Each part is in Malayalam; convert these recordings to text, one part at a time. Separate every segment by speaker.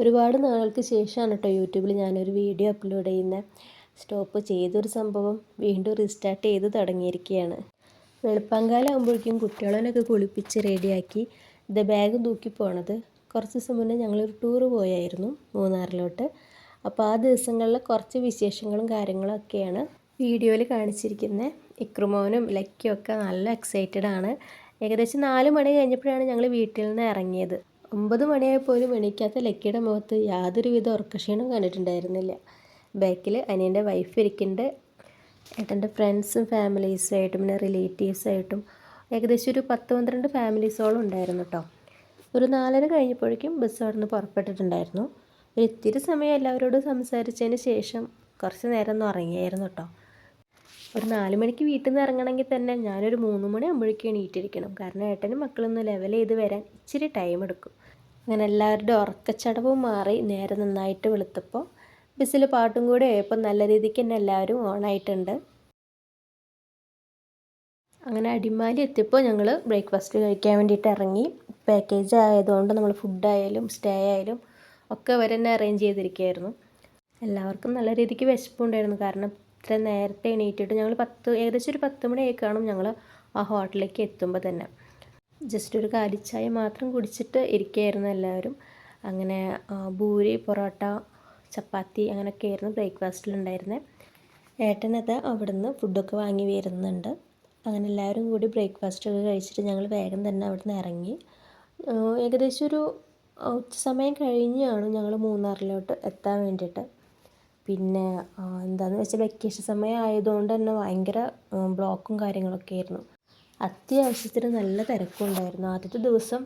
Speaker 1: ഒരുപാട് നാളുകൾക്ക് ശേഷമാണ് കേട്ടോ യൂട്യൂബിൽ ഞാനൊരു വീഡിയോ അപ്ലോഡ് ചെയ്യുന്ന. സ്റ്റോപ്പ് ചെയ്തൊരു സംഭവം വീണ്ടും റീസ്റ്റാർട്ട് ചെയ്ത് തുടങ്ങിയിരിക്കുകയാണ് വെളുപ്പാങ്കാലം ആകുമ്പോഴേക്കും കുട്ടികളെയൊക്കെ കുളിപ്പിച്ച് റെഡിയാക്കി ഇത് ബാഗ് തൂക്കി പോണത്. കുറച്ച് ദിവസം മുന്നേ ഞങ്ങളൊരു ടൂറ് പോയായിരുന്നു മൂന്നാറിലോട്ട്. അപ്പോൾ ആ ദിവസങ്ങളിൽ കുറച്ച് വിശേഷങ്ങളും കാര്യങ്ങളും ഒക്കെയാണ് വീഡിയോയിൽ കാണിച്ചിരിക്കുന്നത് ഇക്രുമോനും ലക്കിയും ഒക്കെ നല്ല എക്സൈറ്റഡ് ആണ്. ഏകദേശം നാല് മണി കഴിഞ്ഞപ്പോഴാണ് ഞങ്ങൾ വീട്ടിൽ നിന്ന് ഇറങ്ങിയത്. ഒമ്പത് മണിയായപ്പോലും എണീക്കാത്ത ലക്കിയുടെ മുഖത്ത് യാതൊരുവിധ ഉറക്കക്ഷീണവും കണ്ടിട്ടുണ്ടായിരുന്നില്ല. ബാക്കിൽ അനിയന്റെ വൈഫ് ഇരിക്കുന്നുണ്ട്. ഏട്ടന്റെ ഫ്രണ്ട്സും ഫാമിലീസായിട്ടും പിന്നെ റിലേറ്റീവ്സായിട്ടും ഏകദേശം ഒരു പത്ത് പന്ത്രണ്ട് ഫാമിലീസോളം ഉണ്ടായിരുന്നു കേട്ടോ ഒരു നാലര കഴിഞ്ഞപ്പോഴേക്കും ബസ് അവിടെ നിന്ന് പുറപ്പെട്ടിട്ടുണ്ടായിരുന്നു. ഒരു ഇത്തിരി സമയം എല്ലാവരോടും സംസാരിച്ചതിന് ശേഷം കുറച്ച് നേരം ഒന്ന് ഉറങ്ങിയായിരുന്നു കേട്ടോ ഒരു നാല് മണിക്ക് വീട്ടിൽ നിന്ന് ഇറങ്ങണമെങ്കിൽ തന്നെ ഞാനൊരു മൂന്ന് മണി ആകുമ്പോഴേക്കും എണീറ്റിരിക്കണം. കാരണം ഏട്ടനും മക്കളൊന്നും ലെവൽ ചെയ്ത് വരാൻ ഇച്ചിരി ടൈം എടുക്കും. അങ്ങനെ എല്ലാവരുടെ ഉറക്കച്ചടവും മാറി നേരെ നന്നായിട്ട് വെളുത്തപ്പോൾ ബസ്സിൽ പാട്ടും കൂടെ ആയപ്പോൾ നല്ല രീതിക്ക് തന്നെ എല്ലാവരും ഓണായിട്ടുണ്ട്. അങ്ങനെ അടിമാലി എത്തിയപ്പോൾ ഞങ്ങൾ ബ്രേക്ക്ഫാസ്റ്റ് കഴിക്കാൻ വേണ്ടിയിട്ട് ഇറങ്ങി. പാക്കേജ് ആയതുകൊണ്ട് നമ്മൾ ഫുഡായാലും സ്റ്റേ ആയാലും ഒക്കെ അവർ തന്നെ അറേഞ്ച് ചെയ്തിരിക്കുകയായിരുന്നു എല്ലാവർക്കും നല്ല രീതിക്ക് വിശപ്പുണ്ടായിരുന്നു. കാരണം ഇത്ര നേരത്തെ എണീറ്റിട്ട് ഞങ്ങൾ പത്ത് ഏകദേശം ഒരു പത്ത് മണിയൊക്കെ കാണും ഞങ്ങൾ ആ ഹോട്ടലിലേക്ക് എത്തുമ്പോൾ തന്നെ. ജസ്റ്റ് ഒരു കാലിച്ചായ മാത്രം കുടിച്ചിട്ട് ഇരിക്കുകയായിരുന്നു എല്ലാവരും. അങ്ങനെ പൂരി പൊറോട്ട ചപ്പാത്തി അങ്ങനെയൊക്കെ ആയിരുന്നു ബ്രേക്ക്ഫാസ്റ്റിലുണ്ടായിരുന്നത് ഏട്ടനത് അവിടുന്ന് ഫുഡൊക്കെ വാങ്ങി വരുന്നുണ്ട്. അങ്ങനെ എല്ലാവരും കൂടി ബ്രേക്ക്ഫാസ്റ്റൊക്കെ കഴിച്ചിട്ട് ഞങ്ങൾ വേഗം തന്നെ അവിടുന്ന് ഇറങ്ങി. ഏകദേശം ഒരു ഉച്ച സമയം കഴിഞ്ഞാണ് ഞങ്ങൾ മൂന്നാറിലോട്ട് എത്താൻ വേണ്ടിയിട്ട്. പിന്നെ എന്താണെന്ന് വെച്ചാൽ വെക്കേഷൻ സമയം ആയതുകൊണ്ട് തന്നെ ഭയങ്കര ബ്ലോക്കും കാര്യങ്ങളൊക്കെ ആയിരുന്നു. അത്യാവശ്യത്തിന് നല്ല തിരക്കുണ്ടായിരുന്നു. ആദ്യത്തെ ദിവസം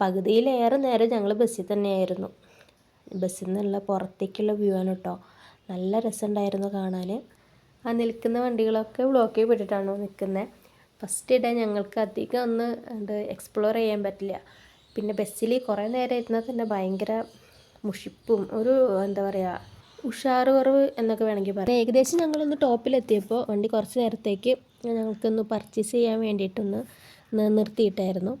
Speaker 1: പകുതിയിലേറെ നേരം ഞങ്ങൾ ബസ്സിൽ തന്നെയായിരുന്നു. ബസ്സിൽ നിന്നുള്ള പുറത്തേക്കുള്ള വ്യൂ ആണ് കേട്ടോ നല്ല രസമുണ്ടായിരുന്നു കാണാൻ ആ നിൽക്കുന്ന വണ്ടികളൊക്കെ ബ്ലോക്ക് ചെയ്യപ്പെട്ടിട്ടാണ് നിൽക്കുന്നത് ഫസ്റ്റ് ഇടാൻ ഞങ്ങൾക്ക് അധികം ഒന്ന് എന്ത് എക്സ്പ്ലോർ ചെയ്യാൻ പറ്റില്ല. പിന്നെ ബസ്സിൽ കുറേ നേരം ഇരുന്നാൽ തന്നെ ഭയങ്കര മുഷിപ്പും ഒരു എന്താ പറയുക ഉഷാറ് കുറവ് എന്നൊക്കെ വേണമെങ്കിൽ പറയാം. ഏകദേശം ഞങ്ങളൊന്ന് ടോപ്പിലെത്തിയപ്പോൾ വണ്ടി കുറച്ച് നേരത്തേക്ക് ഞങ്ങൾക്കൊന്ന് പർച്ചേസ് ചെയ്യാൻ വേണ്ടിയിട്ടൊന്ന് നിർത്തിയിട്ടായിരുന്നു.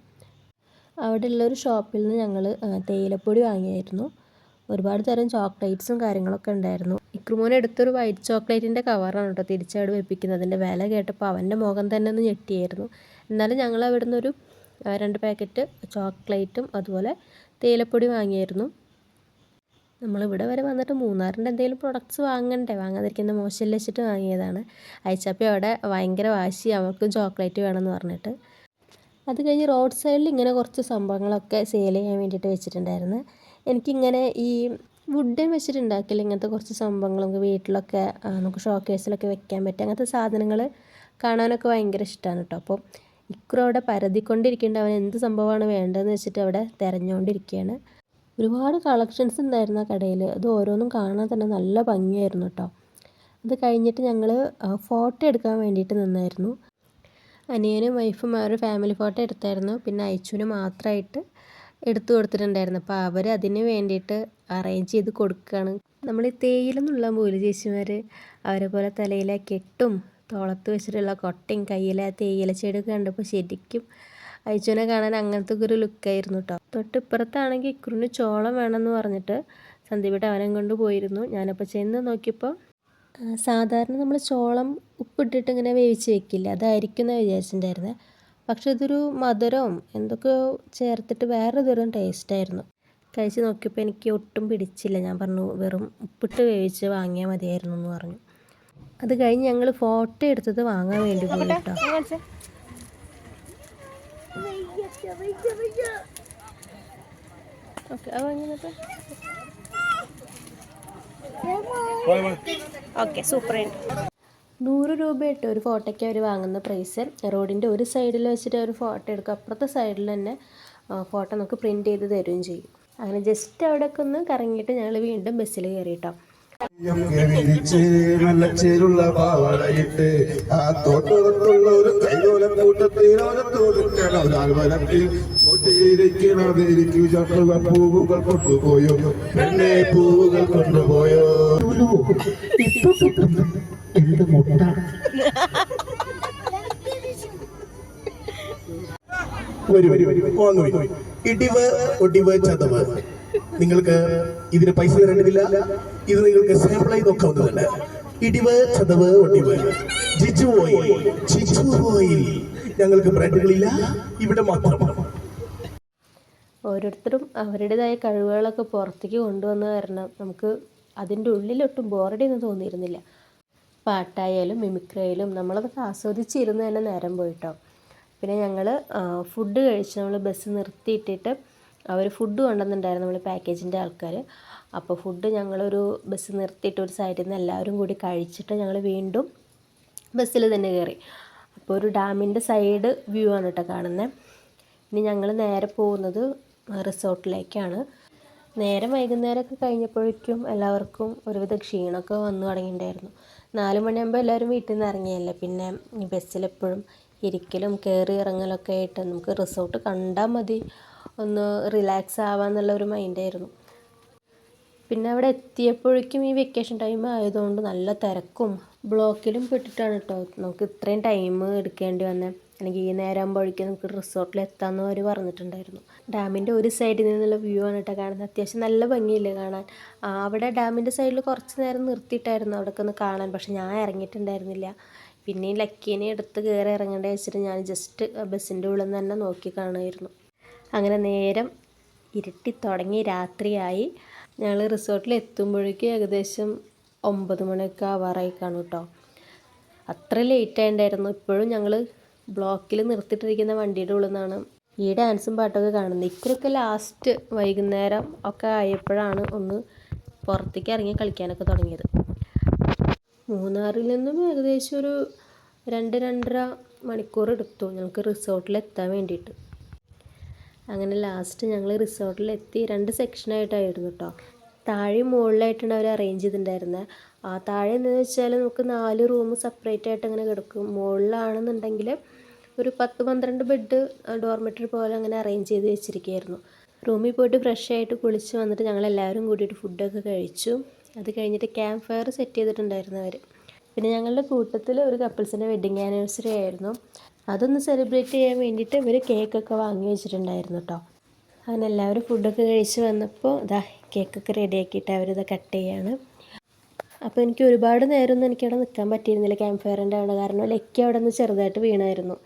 Speaker 1: അവിടെ ഉള്ളൊരു ഷോപ്പിൽ നിന്ന് ഞങ്ങൾ തേയിലപ്പൊടി വാങ്ങിയായിരുന്നു. ഒരുപാട് തരം ചോക്ലേറ്റ്സും കാര്യങ്ങളൊക്കെ ഉണ്ടായിരുന്നു. ഇക്രുമോൻ എടുത്തൊരു വൈറ്റ് ചോക്ലേറ്റിന്റെ കവറാണ് കേട്ടോ തിരിച്ചവിടെ വെപ്പിക്കുന്നതിന്റെ വില കേട്ടപ്പോൾ അവന്റെ മുഖം തന്നെ ഒന്ന് ഞെട്ടിയായിരുന്നു. എന്നാലും ഞങ്ങൾ അവിടെ നിന്നൊരു രണ്ട് പാക്കറ്റ് ചോക്ലേറ്റും അതുപോലെ തേയിലപ്പൊടി വാങ്ങിയായിരുന്നു. നമ്മളിവിടെ വരെ വന്നിട്ട് മൂന്നാറിന്റെ എന്തെങ്കിലും പ്രൊഡക്ട്സ് വാങ്ങണ്ടേ? വാങ്ങാതിരിക്കുന്ന മോശം വെച്ചിട്ട് വാങ്ങിയതാണ്. അയച്ചപ്പോൾ അവിടെ ഭയങ്കര വാശി അവർക്ക് ചോക്ലേറ്റ് വേണമെന്ന് പറഞ്ഞിട്ട്. അത് കഴിഞ്ഞ് റോഡ് സൈഡിൽ ഇങ്ങനെ കുറച്ച് സംഭവങ്ങളൊക്കെ സെയിൽ ചെയ്യാൻ വേണ്ടിയിട്ട് വെച്ചിട്ടുണ്ടായിരുന്നു. എനിക്കിങ്ങനെ ഈ വുഡൻ വെച്ചിട്ട് ഉണ്ടാക്കില്ല ഇങ്ങനത്തെ കുറച്ച് സംഭവങ്ങൾ നമുക്ക് വീട്ടിലൊക്കെ നമുക്ക് ഷോക്കേസിലൊക്കെ വെക്കാൻ പറ്റും. അങ്ങനത്തെ സാധനങ്ങൾ കാണാനൊക്കെ ഭയങ്കര ഇഷ്ടമാണ് കേട്ടോ അപ്പോൾ ഇക്കുറ അവിടെ പരതിക്കൊണ്ടിരിക്കേണ്ട അവൻ എന്ത് സംഭവമാണ് വേണ്ടതെന്ന് വെച്ചിട്ട് അവിടെ തിരഞ്ഞുകൊണ്ടിരിക്കുകയാണ് ഒരുപാട് കളക്ഷൻസ് ഉണ്ടായിരുന്നു ആ കടയിൽ അത് ഓരോന്നും കാണാൻ തന്നെ നല്ല ഭംഗിയായിരുന്നു കേട്ടോ. അത് കഴിഞ്ഞിട്ട് ഞങ്ങൾ ഫോട്ടോ എടുക്കാൻ വേണ്ടിയിട്ട് നിന്നായിരുന്നു. അനിയനും വൈഫും അവർ ഫാമിലി ഫോട്ടോ എടുത്തായിരുന്നു. പിന്നെ അയച്ചുവിന് മാത്രമായിട്ട് എടുത്തു കൊടുത്തിട്ടുണ്ടായിരുന്നു. അപ്പോൾ അവർ അതിന് വേണ്ടിയിട്ട് അറേഞ്ച് ചെയ്ത് കൊടുക്കുകയാണ്. നമ്മൾ ഈ തേയിലെന്നുള്ള മൂലി ചേച്ചിമാർ അവരെ പോലെ തലയിലെ കെട്ടും തോളത്ത് വെച്ചിട്ടുള്ള കൊട്ടയും കയ്യിലെ തേയില ചെടിയൊക്കെ കണ്ടപ്പോൾ ശരിക്കും അയച്ചുവിനെ കാണാൻ അങ്ങനത്തെ ഒരു ലുക്കായിരുന്നു കേട്ടോ തൊട്ടിപ്പുറത്താണെങ്കിൽ ഇക്കുറിന് ചോളം വേണമെന്ന് പറഞ്ഞിട്ട് സന്ദീപിയുടെ അവനെ കൊണ്ട് പോയിരുന്നു. ഞാനപ്പോൾ ചെന്ന് നോക്കിയപ്പോൾ സാധാരണ നമ്മൾ ചോളം ഉപ്പിട്ടിട്ട് ഇങ്ങനെ വേവിച്ച് വെക്കില്ല? അതായിരിക്കും എന്ന് വിചാരിച്ചിട്ടുണ്ടായിരുന്നത് പക്ഷെ ഇതൊരു മധുരവും എന്തൊക്കെയോ ചേർത്തിട്ട് വേറെ തരം ടേസ്റ്റായിരുന്നു കഴിച്ച് നോക്കിയപ്പോൾ എനിക്ക് ഒട്ടും പിടിച്ചില്ല. ഞാൻ പറഞ്ഞു വെറും ഉപ്പിട്ട് വേവിച്ച് വാങ്ങിയാൽ മതിയായിരുന്നു എന്ന് പറഞ്ഞു. അത് കഴിഞ്ഞ് ഞങ്ങൾ ഫോട്ടോ എടുത്തത് വാങ്ങാൻ വേണ്ടി പോയി കേട്ടോ ഓക്കെ അത് വാങ്ങിയിട്ട് ഓക്കെ സൂപ്പർ നൂറ് രൂപ ഇട്ട് ഒരു ഫോട്ടോയ്ക്ക് അവർ വാങ്ങുന്ന പ്രൈസ് റോഡിന്റെ ഒരു സൈഡിൽ വെച്ചിട്ട് ഒരു ഫോട്ടോ എടുക്കും. അപ്പുറത്തെ സൈഡിൽ തന്നെ ഫോട്ടോ നമുക്ക് പ്രിന്റ് ചെയ്ത് തരുകയും ചെയ്യും. അങ്ങനെ ജസ്റ്റ് അവിടെയൊക്കെ ഒന്ന് കറങ്ങിയിട്ട് ഞങ്ങൾ വീണ്ടും ബസ്സിൽ കയറിയിട്ടോ
Speaker 2: നല്ല ചേരുള്ള പാവടയിട്ട് ആ തോട്ടത്തുള്ള ഒരു ചട്ടുക പൂവുകൾ കൊണ്ടുപോയോ? പെണ്ണെ പൂവുകൾ കൊണ്ടുപോയോ?
Speaker 3: എന്ത് മുട്ട
Speaker 2: വരി വരി. വരി പോന്നു ഇടിവ് ഒടിവ് ചതവ്.
Speaker 4: നിങ്ങൾക്ക് ഇതിന് പൈസ തരേണ്ടതില്ല? ഇത് നിങ്ങൾക്ക് സാമ്പിളായി നോക്കാവുന്നതല്ല. ഇടിവ് ചതവ് ഒടിവ്. ജിജു ഓയിൽ ജിജു ഓയിൽ ഞങ്ങൾക്ക് ബ്രാൻഡുകളില്ല ഇവിടെ മാത്രം.
Speaker 1: ഓരോരുത്തരും അവരുടേതായ കഴിവുകളൊക്കെ പുറത്തേക്ക് കൊണ്ടുവന്ന കാരണം നമുക്ക് അതിന്റെ ഉള്ളിലൊട്ടും ബോറടി എന്ന് തോന്നിയിരുന്നില്ല. പാട്ടായാലും മിമിക്രി ആയാലും നമ്മളതൊക്കെ ആസ്വദിച്ചിരുന്ന് തന്നെ നേരം പോയിട്ടോ. പിന്നെ ഞങ്ങൾ ഫുഡ് കഴിച്ച് നമ്മൾ ബസ് നിർത്തിയിട്ടിട്ട് അവർ ഫുഡ് കൊണ്ടുവന്നിട്ടുണ്ടായിരുന്നു നമ്മൾ പാക്കേജിന്റെ ആൾക്കാർ. അപ്പോൾ ഫുഡ് ഞങ്ങളൊരു ബസ് നിർത്തിയിട്ട് ഒരു സൈഡിൽ നിന്ന് എല്ലാവരും കൂടി കഴിച്ചിട്ട് ഞങ്ങൾ വീണ്ടും ബസ്സിൽ തന്നെ കയറി. അപ്പോൾ ഒരു ഡാമിന്റെ സൈഡ് വ്യൂ ആണ് കേട്ടോ കാണുന്നത് ഇനി ഞങ്ങൾ നേരെ പോകുന്നത് റിസോർട്ടിലേക്കാണ്. നേരം വൈകുന്നേരമൊക്കെ കഴിഞ്ഞപ്പോഴേക്കും എല്ലാവർക്കും ഒരുവിധ ക്ഷീണമൊക്കെ വന്നു തുടങ്ങിയിട്ടുണ്ടായിരുന്നു. നാല് മണിയാകുമ്പോൾ എല്ലാവരും വീട്ടിൽ നിന്ന് ഇറങ്ങിയല്ലേ? പിന്നെ ബസ്സിലെപ്പോഴും ഇരിക്കലും കയറി ഇറങ്ങലൊക്കെ ആയിട്ട് നമുക്ക് റിസോർട്ട് കണ്ടാൽ മതി. ഒന്ന് റിലാക്സ് ആവാന്നുള്ള ഒരു മൈൻഡായിരുന്നു പിന്നെ അവിടെ എത്തിയപ്പോഴേക്കും ഈ വെക്കേഷൻ ടൈം ആയതുകൊണ്ട് നല്ല തിരക്കും. ബ്ലോക്കിലും പെട്ടിട്ടാണ് കേട്ടോ നമുക്ക് ഇത്രയും ടൈം എടുക്കേണ്ടി വന്നത് അല്ലെങ്കിൽ ഈ നേരം ആകുമ്പോഴേക്കും നമുക്ക് റിസോർട്ടിൽ എത്താമെന്ന് അവർ പറഞ്ഞിട്ടുണ്ടായിരുന്നു. ഡാമിന്റെ ഒരു സൈഡിൽ നിന്നുള്ള വ്യൂ ആണ് കേട്ടോ കാണുന്നത്. അത്യാവശ്യം നല്ല ഭംഗിയില്ലേ കാണാൻ. അവിടെ ഡാമിന്റെ സൈഡിൽ കുറച്ച് നേരം നിർത്തിയിട്ടായിരുന്നു അവിടെയൊക്കെ ഒന്ന് കാണാൻ. പക്ഷെ ഞാൻ ഇറങ്ങിയിട്ടുണ്ടായിരുന്നില്ല. പിന്നെ ലക്കീനെ എടുത്ത് കയറി ഇറങ്ങേണ്ട വെച്ചിട്ട് ഞാൻ ജസ്റ്റ് ബസ്സിന്റെ ഉള്ളിൽ നിന്ന് തന്നെ നോക്കി കാണുമായിരുന്നു. അങ്ങനെ നേരം ഇരുട്ടി തുടങ്ങി രാത്രിയായി. ഞങ്ങൾ റിസോർട്ടിൽ എത്തുമ്പോഴേക്കും ഏകദേശം ഒമ്പത് മണിയൊക്കെ ആവാറായി കാണും കേട്ടോ അത്ര ലേറ്റ് ആയിട്ടുണ്ടായിരുന്നു ഇപ്പോഴും ഞങ്ങൾ ബ്ലോക്കിൽ നിർത്തിയിട്ടിരിക്കുന്ന വണ്ടിയുടെ ഉള്ളിൽ നിന്നാണ് ഈ ഡാൻസും പാട്ടൊക്കെ കാണുന്നത് ഇക്കുറൊക്കെ ലാസ്റ്റ് വൈകുന്നേരം ഒക്കെ ആയപ്പോഴാണ് ഒന്ന് പുറത്തേക്ക് ഇറങ്ങി കളിക്കാനൊക്കെ തുടങ്ങിയത്. മൂന്നാറിൽ നിന്നും ഏകദേശം ഒരു രണ്ട് രണ്ടര മണിക്കൂർ എടുത്തു ഞങ്ങൾക്ക് റിസോർട്ടിൽ എത്താൻ വേണ്ടിയിട്ട്. അങ്ങനെ ലാസ്റ്റ് ഞങ്ങൾ റിസോർട്ടിലെത്തി രണ്ട് സെക്ഷനായിട്ടായിരുന്നു കേട്ടോ താഴെ മുകളിലായിട്ടാണ് അവർ അറേഞ്ച് ചെയ്തിട്ടുണ്ടായിരുന്നത് ആ താഴെ എന്ന് വെച്ചാൽ നമുക്ക് നാല് റൂം സെപ്പറേറ്റ് ആയിട്ട് അങ്ങനെ കിടക്കും. മുകളിലാണെന്നുണ്ടെങ്കിൽ ഒരു പത്ത് പന്ത്രണ്ട് ബെഡ് ഡോർമെറ്ററി പോലെ അങ്ങനെ അറേഞ്ച് ചെയ്ത് വെച്ചിരിക്കുകയായിരുന്നു റൂമിൽ പോയിട്ട് ഫ്രഷ് ആയിട്ട് കുളിച്ച് വന്നിട്ട് ഞങ്ങൾ എല്ലാവരും കൂടിയിട്ട് ഫുഡൊക്കെ കഴിച്ചു. അത് കഴിഞ്ഞിട്ട് ക്യാമ്പ് ഫയർ സെറ്റ് ചെയ്തിട്ടുണ്ടായിരുന്നു അവർ പിന്നെ ഞങ്ങളുടെ കൂട്ടത്തിൽ ഒരു കപ്പിൾസിന്റെ വെഡ്ഡിങ് ആനിവേഴ്സറി ആയിരുന്നു. അതൊന്ന് സെലിബ്രേറ്റ് ചെയ്യാൻ വേണ്ടിയിട്ട് ഇവർ കേക്കൊക്കെ വാങ്ങി വെച്ചിട്ടുണ്ടായിരുന്നു കേട്ടോ അങ്ങനെ എല്ലാവരും ഫുഡൊക്കെ കഴിച്ച് വന്നപ്പോൾ ഇതാ കേക്കൊക്കെ റെഡിയാക്കിയിട്ട് അവരിത് കട്ട് ചെയ്യാണ്. അപ്പോൾ എനിക്ക് ഒരുപാട് നേരമൊന്നും എനിക്കവിടെ നിൽക്കാൻ പറ്റിയിരുന്നില്ല. ക്യാമ്പ് ഫയറിന്റെ അവിടെ കാരണം ലക്കി അവിടെ നിന്ന് ചെറുതായിട്ട് വീണായിരുന്നു.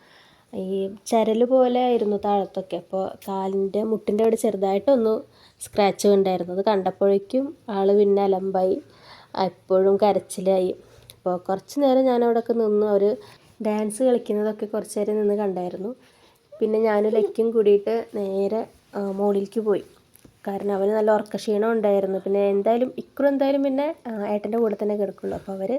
Speaker 1: ഈ ചരൽ പോലെ ആയിരുന്നു താഴത്തൊക്കെ. അപ്പോൾ കാലിന്റെ മുട്ടിന്റെ അവിടെ ചെറുതായിട്ടൊന്ന് സ്ക്രാച്ച് ഉണ്ടായിരുന്നു അത് കണ്ടപ്പോഴേക്കും ആൾ പിന്നെ അലമ്പായി. എപ്പോഴും കരച്ചിലായി. അപ്പോൾ കുറച്ച് നേരം ഞാൻ അവിടെയൊക്കെ നിന്ന് അവർ ഡാൻസ് കളിക്കുന്നതൊക്കെ കുറച്ച് നേരം നിന്ന് കണ്ടായിരുന്നു. പിന്നെ ഞാനും ലക്കും കൂടിയിട്ട് നേരെ മോളിലേക്ക് പോയി. കാരണം അവന് നല്ല ഉറക്കക്ഷീണം ഉണ്ടായിരുന്നു. പിന്നെ എന്തായാലും ഇക്കുറി എന്തായാലും പിന്നെ ഏട്ടന്റെ കൂടെ തന്നെ കിടക്കുള്ളൂ. അപ്പോൾ അവർ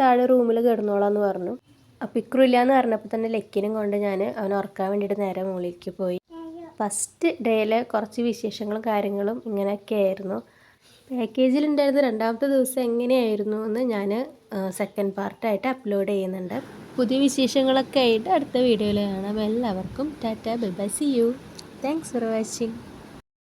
Speaker 1: താഴെ റൂമിൽ കിടന്നോളാന്ന് പറഞ്ഞു. അപ്പോൾ ഇക്കുറി ഇല്ലയെന്ന് പറഞ്ഞപ്പോൾ തന്നെ ലക്കിനും കൊണ്ട് ഞാൻ അവനെ ഉറക്കാൻ വേണ്ടിയിട്ട് നേരെ മുകളിലേക്ക് പോയി. ഫസ്റ്റ് ഡേയിലെ കുറച്ച് വിശേഷങ്ങളും കാര്യങ്ങളും ഇങ്ങനെയൊക്കെ ആയിരുന്നു. പാക്കേജിൽ പാക്കേജിലുണ്ടായിരുന്ന രണ്ടാമത്തെ ദിവസം എങ്ങനെയായിരുന്നു എന്ന് ഞാൻ സെക്കൻഡ് പാർട്ടായിട്ട് അപ്ലോഡ് ചെയ്യുന്നുണ്ട്. പുതിയ വിശേഷങ്ങളൊക്കെ ആയിട്ട് അടുത്ത വീഡിയോയിൽ കാണാം. എല്ലാവർക്കും tata bye bye see you thanks for watching